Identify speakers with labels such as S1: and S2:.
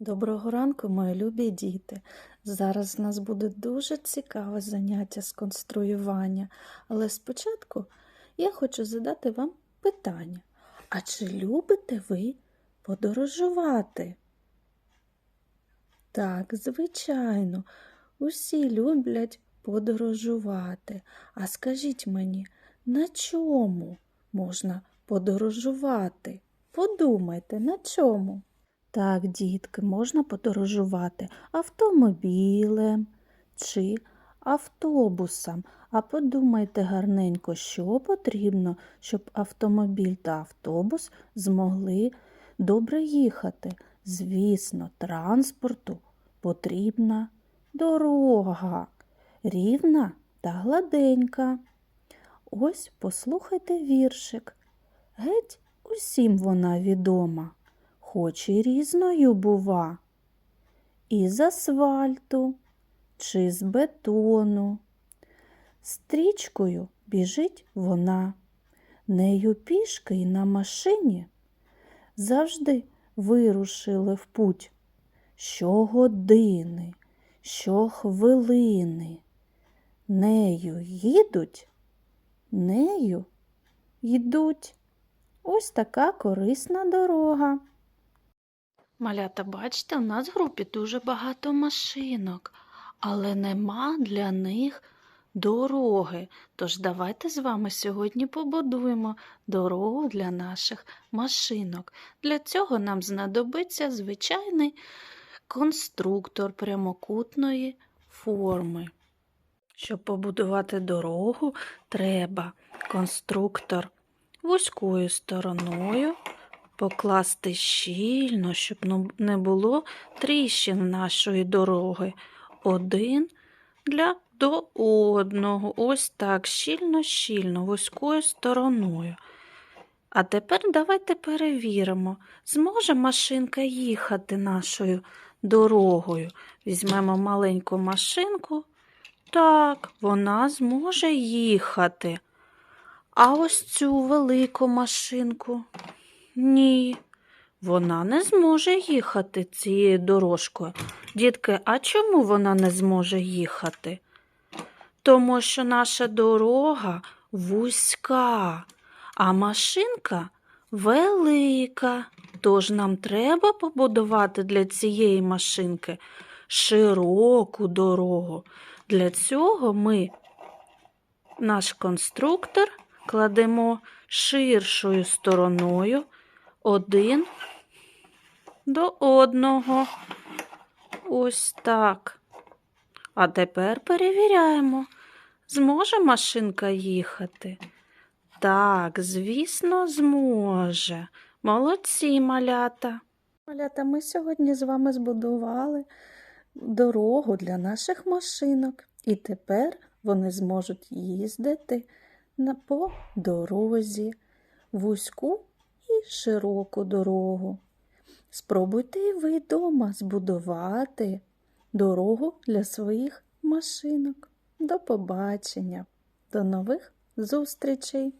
S1: Доброго ранку, мої любі діти. Зараз у нас буде дуже цікаве заняття з конструювання, але спочатку я хочу задати вам питання. А чи любите ви подорожувати? Так, звичайно, усі люблять подорожувати. А скажіть мені, на чому можна подорожувати? Подумайте, на чому? Так, дітки, можна подорожувати автомобілем чи автобусом. А подумайте гарненько, що потрібно, щоб автомобіль та автобус змогли добре їхати. Звісно, транспорту потрібна дорога, рівна та гладенька. Ось послухайте віршик. Геть усім вона відома хоч і різною бува, із асфальту чи з бетону. Стрічкою біжить вона, нею пішки й на машині завжди вирушили в путь. Щогодини, щохвилини. Нею їдуть, нею йдуть. Ось така корисна дорога. Малята, бачите, у нас в групі дуже багато машинок, але нема для них дороги. Тож давайте з вами сьогодні побудуємо дорогу для наших машинок. Для цього нам знадобиться звичайний конструктор прямокутної форми. Щоб побудувати дорогу, треба конструктор вузькою стороною покласти щільно, щоб ну- не було тріщин нашої дороги. Один для до одного. Ось так, щільно-щільно, вузькою стороною. А тепер давайте перевіримо, зможе машинка їхати нашою дорогою. Візьмемо маленьку машинку. Так, вона зможе їхати. А ось цю велику машинку. Ні, вона не зможе їхати цією дорожкою. Дітки, а чому вона не зможе їхати? Тому що наша дорога вузька, а машинка велика. Тож нам треба побудувати для цієї машинки широку дорогу. Для цього ми наш конструктор кладемо ширшою стороною один до одного. Ось так. А тепер перевіряємо, зможе машинка їхати? Так, звісно, зможе. Молодці малята. Малята, ми сьогодні з вами збудували дорогу для наших машинок. І тепер вони зможуть їздити по дорозі, вузьку широку дорогу. Спробуйте і ви вдома збудувати дорогу для своїх машинок. До побачення, до нових зустрічей!